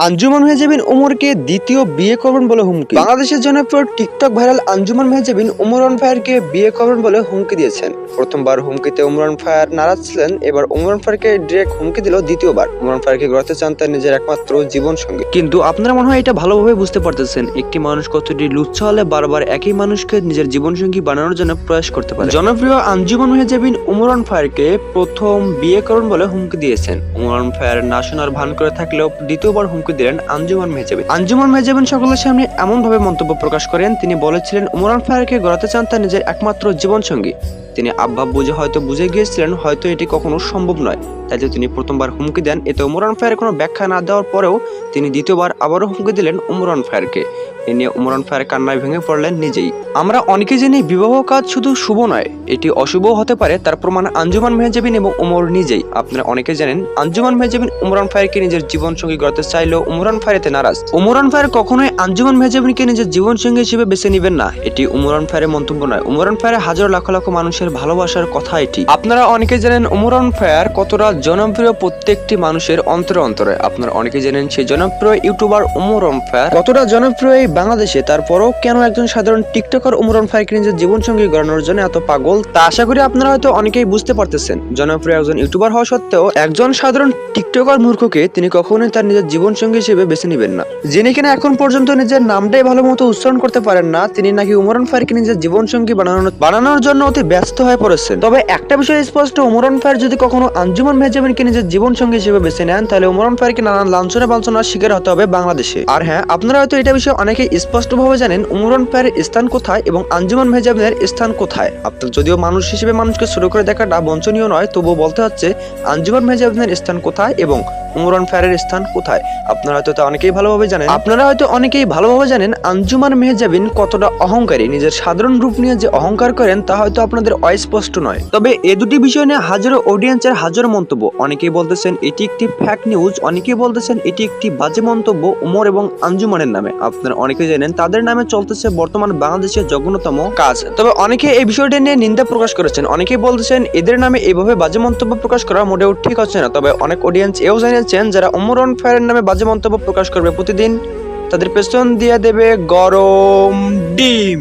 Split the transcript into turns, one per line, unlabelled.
আঞ্জুমান মেহজাবিন উমরকে দ্বিতীয় বিয়ে করবেন বলে হুমকি। বাংলাদেশের জনপ্রিয় টিকটক ভাইরাল আঞ্জুমান মেহজাবিন উমরান ফায়ারকে বিয়ে করবেন বলে হুমকি দিয়েছেন। প্রথমবার হুমকিতে উমরান ফায়ার নারাজ ছিলেন এবার উমরান ফায়ারকে ডিরেক্ট হুমকি দিল দ্বিতীয়বার। উমরান ফায়ারকে গড়াতে চান তার নিজের একমাত্র জীবন সঙ্গী
কিন্তু আপনারা মনে হয় এটা ভালোভাবে বুঝতে পারতেছেন একটি মানুষ কতটি লুচ্ছা হলে বারবার একই মানুষকে নিজের জীবনসঙ্গী বানানোর জন্য প্রয়াস করতে পারে। জনপ্রিয় আঞ্জুমান মেহজাবিন উমরান ফায়ারকে প্রথম বিয়ে করুন বলে হুমকি দিয়েছেন। উমরান ফায়ার না শোনার ভান করে থাকলেও দ্বিতীয়বার হুমকি দিলেন আঞ্জুমান মেহজাবিন। আঞ্জুমান মেহজাবিন সকলের সামনে এমন ভাবে মন্তব্য প্রকাশ করেন, তিনি বলেছিলেন উমরান ফায়ারকে গড়াতে চান তার নিজের একমাত্র জীবনসঙ্গী। তিনি আব্বা বুঝে হয়তো বুঝে গিয়েছিলেন, হয়তো এটি কখনো সম্ভব নয়। তাই তিনি প্রথমবার হুমকি দেন। এতে উমরান ফায়ারের কোনো ব্যাখ্যা না দেওয়ার পরেও তিনি দ্বিতীয়বার আবারও হুমকি দিলেন উমরান ফায়ারকে এ নিয়ে উমরান ফায়ার কান্নায় ভেঙে পড়লেন নিজেই। আমরা অনেকে জানি বিবাহ কাজ শুধু শুভ নয়, এটি অশুভও হতে পারে, তার প্রমাণ আঞ্জুমান মেহজাবিন এবং উমর নিজেই। আপনারা অনেকে জানেন, আঞ্জুমান মেহজাবিন উমরান ফায়ারকে নিজের জীবন সঙ্গী গড়তে চাইলেও উমরান ফায়ার এতে নারাজ। উমরান ফায়ার কখনোই আঞ্জুমান মেহজাবিনকে নিজের জীবন সঙ্গী হিসেবে বেছে নেবেন না, এটি উমরান ফায়ারের মন্তব্য নয়। উমরান ফায়ারের হাজার লাখ লাখ মানুষের ভালোবাসার কথা এটি। আপনারা অনেকে জানেন উমরান ফায়ার কতটা জনপ্রিয় প্রত্যেকটি মানুষের অন্তরে অন্তরে। আপনারা অনেকে জানেন সেই জনপ্রিয় ইউটিউবার উমরান ফায়ার কতটা জনপ্রিয় বাংলাদেশে, তারপরও কেন একজন সাধারণ টিকটকার উমরান ফায়ারকে নিজের জীবনসঙ্গী গড়ানোর জন্য এত পাগল? তা আশা করি আপনারা হয়তো অনেকেই বুঝতে পারতেছেন। জনপ্রিয় একজন ইউটিউবার হওয়া সত্ত্বেও একজন সাধারণ টিকটকার মূর্খকে তিনি কখনোই তার নিজের জীবনসঙ্গী হিসেবে বেছে নেবেন না। যিনি কিনা এখন পর্যন্ত নিজের নামটাই ভালো মতো উচ্চারণ করতে পারেন না, তিনি নাকি উমরান ফায়ারকে নিজের জীবন সঙ্গী বানানোর বানানোর জন্য অতি ব্যস্ত হয়ে পড়েছেন। তবে একটা বিষয় স্পষ্ট উমরান ফায়ার যদি কখনো আঞ্জুমান মেহজাবিনকে নিজের জীবনসঙ্গী হিসেবে বেছে নেন, তাহলে উমরান ফায়ারকে নানান লাঞ্ছনা বাঞ্ছনার শিকার হতে হবে বাংলাদেশে। আর হ্যাঁ আপনারা হয়তো এটা বিষয়ে অনেকে স্পষ্টভাবে জানেন উমরান ফায়ারের স্থান কোথায় এবং আঞ্জুমান মেহজাবিনের স্থান কোথায়। আপনার যদিও মানুষ হিসেবে মানুষকে শুরু করে দেখাটা বঞ্চনীয় নয়, তবুও বলতে হচ্ছে আঞ্জুমান মেহজাবিনের স্থান কোথায় এবং উমরান ফায়ারের স্থান কোথায়। আপনারা হয়তো তা অনেকেই ভালোভাবে জানেন। আপনারা হয়তো অনেকেই ভালোভাবে জানেন আঞ্জুমান মেহজাবিন কতটা অহংকারী, নিজের সাধারণ রূপ নিয়ে যে অহংকার করেন তা হয়তো আপনাদের অস্পষ্ট নয়। তবে এ দুটি বিষয় নিয়ে হাজারো অডিয়েন্সের হাজারো মন্তব্য। অনেকেই বলতেছেন এটি একটি ফ্যাক নিউজ অনেকেই বলতেছেন এটি একটি বাজে মন্তব্য উমর এবং আঞ্জুমানের নামে। আপনারা অনেকেই জানেন তাদের নামে চলতেছে বর্তমান বাংলাদেশের জঘন্যতম কাজ। তবে অনেকে এই বিষয়টি নিয়ে নিন্দা প্রকাশ করেছেন। অনেকেই বলতেছেন, এদের নামে এভাবে বাজে মন্তব্য প্রকাশ করা মোটেও ঠিক হচ্ছে না। তবে অনেক অডিয়েন্স এও জানিয়েছেন, যারা অমরন ফায়ারের নামে বাজে মন্তব্য প্রকাশ করবে প্রতিদিন, তাদের পেছন দিয়ে দেবে গরম ডিম।